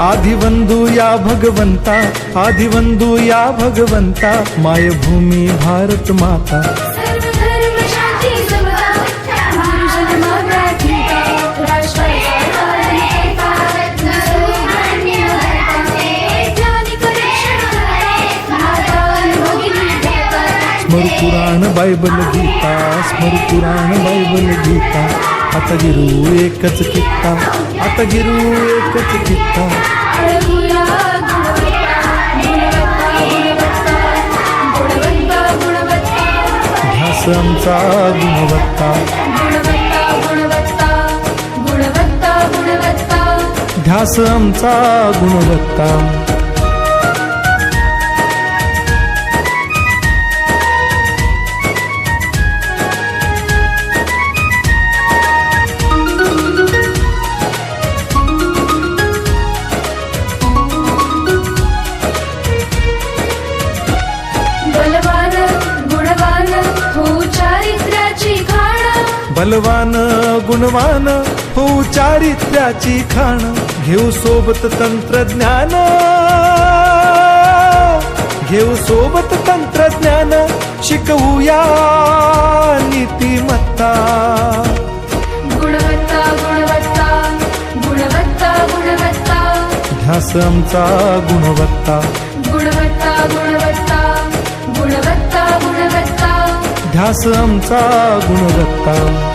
आदिवंदू या भगवंता आदिवंदू या भगवंता मायभूमी भारत माता। स्मरपुराण बायबल गीता स्मरपुराण बायबल गीता. आता गिरू एकच कित्ता आता गिरू एकच कित्ता अळगुया ध्यास आमचा गुणवत्ता. ध्यास आमचा गुणवत्ता. खाण बलवान गुणवान हो चारित्र्याची खाण. घेऊ सोबत तंत्रज्ञान. घेऊ सोबत तंत्रज्ञान शिकवूया नीतिमत्ता. गुणवत्ता गुणवत्ता गुणवत्ता गुणवत्ता. ध्यास आमचा गुणवत्ता. गुणवत्ता गुणवत्ता गुणवत्ता गुणवत्ता. ध्यास आमचा गुणवत्ता.